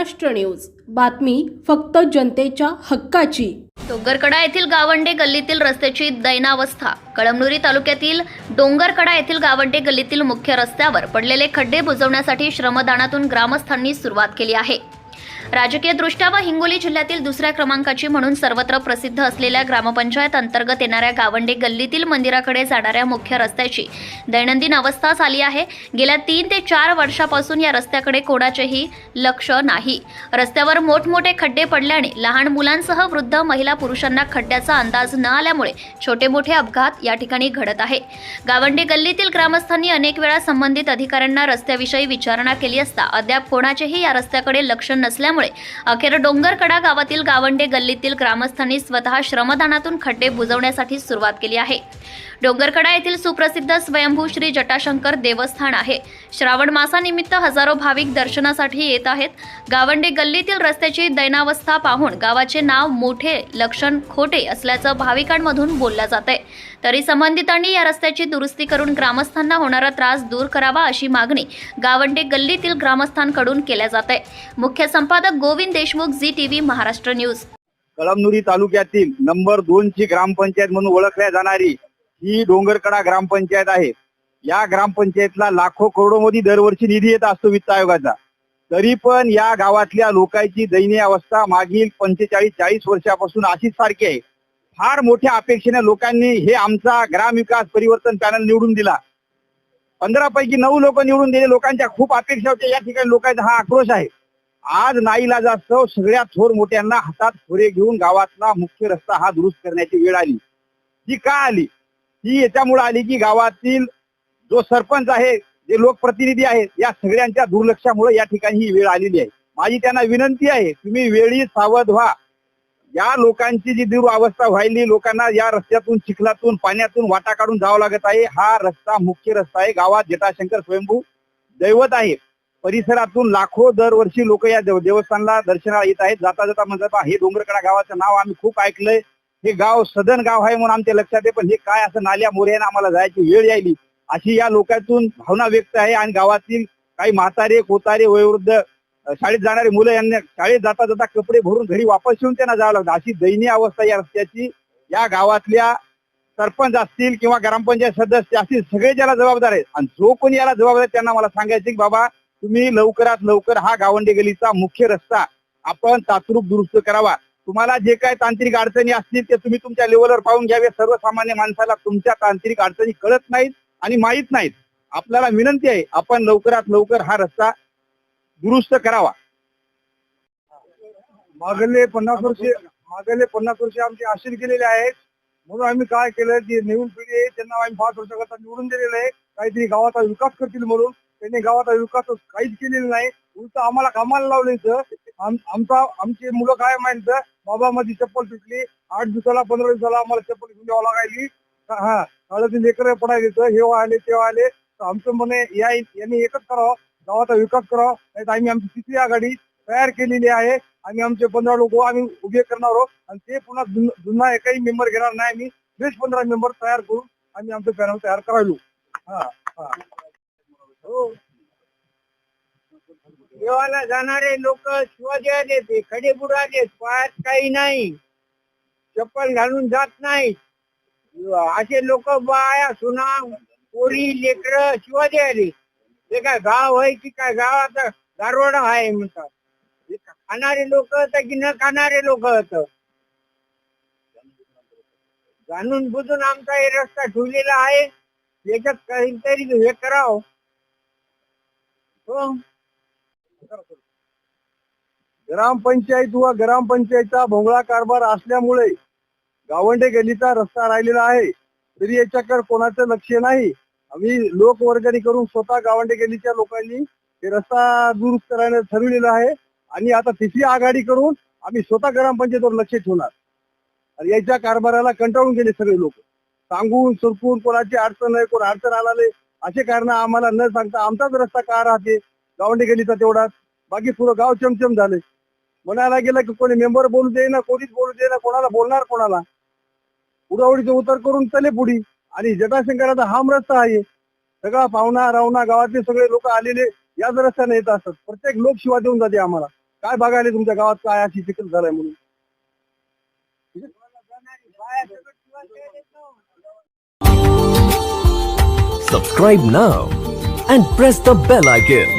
Maharashtra news. बातमी फक्त जनतेच्या हक्काची. डोंगरकडा येथील गावंडे गल्लीतील रस्त्याची दैनावस्था. कळमनुरी तालुक्यातील डोंगरकडा येथील गावंडे गल्लीतील मुख्य रस्त्यावर पडलेले खड्डे बुजवण्यासाठी श्रमदानातून ग्रामस्थांनी सुरुवात केली आहे. राजकीय दृष्ट्या व हिंगोली जिल्ह्यातील दुसऱ्या क्रमांकाची म्हणून सर्वत्र प्रसिद्ध असलेल्या ग्रामपंचायत अंतर्गत येणाऱ्या गावंडे गल्लीतील मंदिराकडे जाणाऱ्या मुख्य रस्त्याची दैनंदिन अवस्था झाली आहे. गेल्या तीन ते चार वर्षापासून या रस्त्याकडे कोणाचेही लक्ष नाही. रस्त्यावर मोठमोठे खड्डे पडल्याने लहान मुलांसह वृद्ध महिला पुरुषांना खड्ड्याचा अंदाज न आल्यामुळे छोटे मोठे अपघात या ठिकाणी घडत आहे. गावंडे गल्लीतील ग्रामस्थांनी अनेक वेळा संबंधित अधिकाऱ्यांना रस्त्याविषयी विचारणा केली असता अद्याप कोणाचेही या रस्त्याकडे लक्ष नसल्यामुळे अखेर डोंगरकडा गावातील गावंडे गल्लीतील ग्रामस्थांनी स्वतः श्रमदानातून खड्डे बुजवण्यासाठी सुरुवात केली आहे. डोंगरकडा येथील सुप्रसिद्ध स्वयंभू श्री जटाशंकर देवस्थान आहे. श्रावण मासानिमित्त हजारो भाविक दर्शनासाठी येत आहेत. गावंडे गल्लीतील रस्त्याची दैनावस्था पाहून गावाचे नाव मोठे लक्षण खोटे असल्याचं भाविकांमधून बोललं जात आहे तरी संबंधितांनी या रस्त्याची दुरुस्ती करून ग्रामस्थांना होणारा त्रास दूर करावा अशी मागणी गावंडे गल्लीतील ग्रामस्थांकडून केल्या जात आहे मुख्य संपादक Govind Deshmukh Zee TV Maharashtra news. Kalamnuri तालुक्यातील नंबर दोन ची ग्रामपंचायत म्हणून ओळखल्या जाणारी ही डोंगरकडा ग्रामपंचायत आहे. या ग्रामपंचायतला लाखो करोडो मध्ये दरवर्षी निधी येत असतो वित्त आयोगाचा. तरी पण या गावातल्या लोकांची दयनीय अवस्था मागील पंचेचाळीस चाळीस वर्षापासून अशीच सारखी आहे. फार मोठ्या अपेक्षेने लोकांनी हे आमचा ग्राम विकास परिवर्तन पॅनल निवडून दिला. पंधरा पैकी नऊ लोक निवडून दिले. लोकांच्या खूप अपेक्षा होत्या. या ठिकाणी लोकांचा हा आक्रोश आहे. आज नाईला जास्त सगळ्या थोर मोठ्यांना हातात खोरे घेऊन गावातला मुख्य रस्ता हा दुरुस्त करण्याची वेळ आली. ती का आली? ही याच्यामुळे आली की गावातील जो सरपंच आहे जे लोकप्रतिनिधी आहेत या सगळ्यांच्या दुर्लक्षामुळे या ठिकाणी ही वेळ आलेली आहे. माझी त्यांना विनंती आहे तुम्ही वेळी सावध व्हा. या लोकांची जी दुरावस्था व्हायली लोकांना या रस्त्यातून चिखलातून पाण्यातून वाटा काढून जावं लागत आहे. हा रस्ता मुख्य रस्ता आहे. गावात जटाशंकर स्वयंभू दैवत आहे परिसरातून लाखो दरवर्षी लोक या देवस्थानला दर्शनाला येत आहेत. जाता जाता म्हणतात हे डोंगरकडा गावाचं नाव आम्ही खूप ऐकलंय. हे गाव सदन गाव आहे म्हणून आमच्या लक्षात आहे पण हे काय असं नाल्या मोऱ्यानं आम्हाला जायची वेळ यायली. अशी या लोकांतून भावना व्यक्त आहे आणि गावातील काही म्हातारे कोतारे वयोवृद्ध शाळेत जाणारे मुलं यांना शाळेत जाता जाता कपडे भरून घरी वापस येऊन त्यांना जावं लागतं. अशी दयनीय अवस्था या रस्त्याची या गावातल्या सरपंच असतील किंवा ग्रामपंचायत सदस्य असतील सगळे ज्याला जबाबदार आहेत. आणि जो कोणी याला जबाबदार आहे त्यांना मला सांगायचं की बाबा तुम्ही लवकरात लवकर हा गावंडे गलीचा मुख्य रस्ता आपण तात्रूप दुरुस्त करावा. तुम्हाला जे काय तांत्रिक अडचणी असतील ते तुम्ही तुमच्या लेवलवर पाहून घ्यावे. सर्वसामान्य माणसाला तुमच्या तांत्रिक अडचणी कळत नाहीत आणि माहीत नाहीत. आपल्याला विनंती आहे आपण लवकरात लवकर हा रस्ता दुरुस्त करावा. मागले पन्नास वर्ष मागले पन्नास वर्ष आमचे आशीर केलेले आहेत. म्हणून आम्ही काय केलं जे नवीन पिढी आहे त्यांना आम्ही पाच वर्षाकरता निवडून दिलेलं आहे. काहीतरी गावाचा विकास करतील म्हणून. त्यांनी गावाचा विकास काहीच केलेला नाही. उलट आम्हाला कामाला लावलं इथं. आमचा आमचे मुलं काय माहीत बाबा माझी चप्पल तुटली. आठ दिवसाला पंधरा दिवसाला आम्हाला चप्पल घेऊन द्यावं लागायली. हा शाळेतील लेकर पडायला येतं. हे आले ते आले तर आमचं म्हणे या यांनी एकच करावं. गावाचा विकास करावा. नाही तर आम्ही आमची तिसरी आघाडी तयार केलेली आहे. आम्ही आमचे पंधरा लोक आम्ही उभे करणार आहोत. आणि ते पुन्हा जुन- जुना एकही मेंबर घेणार नाही आम्ही. वीस पंधरा मेंबर तयार करून आम्ही आमचं पॅनल तयार करायलो. हा हा. हो. देवाला जाणारे लोक शिवाजी आले ते खडे बुडाले पायात काही नाही. चप्पल घालून जात नाही असे लोक बाया सुना पोरी लेकर शिवाजी आले ते काय गाव आहे की काय? गावात गारवाडा आहे म्हणतात. खाणारे लोक तर की न खाणारे लोक होत जाणून बुजून आमचा हे रस्ता ठेवलेला आहे. याच्यात काहीतरी हे करावं. हो. ग्रामपंचायत व ग्रामपंचायतचा भोंगळा कारभार असल्यामुळे गावंडे गलीचा रस्ता राहिलेला आहे. तरी याच्याकडे कोणाचं लक्ष नाही. आम्ही लोकवर्गणी करून स्वतः गावंडे गलीच्या लोकांनी रस्ता दुरुस्त करायला ठरविलेला आहे. आणि आता तिसरी आघाडी करून आम्ही स्वतः ग्रामपंचायतीवर लक्ष ठेवणार. आणि याच्या कारभाराला कंटाळून गेले सगळे लोक. सांगून सुरकून कोणाची अडचण नाही कोण अडचण आला नाही. असे कारण आम्हाला न सांगता आमचाच रस्ता का राहते? गावंडे गलीचा तेवढाच बाकी पुरं गाव चमचम झाले. म्हणायला गेलं की कोणी मेंबर बोलू दे ना कोणीच बोलू दे ना कोणाला बोलणार कोणाला? उडावडीचे उतर करून चले पुढी. आणि जटाशंकराचा हाम रस्ता आहे. सगळा पाहुणा रावणा गावातले सगळे लोक आलेले याच रस्त्याने येत असतात. प्रत्येक लोक शिवा देऊन जाते आम्हाला. काय बघायला तुमच्या गावात? काय अशी चिखल झालाय म्हणून? Subscribe now and press the bell icon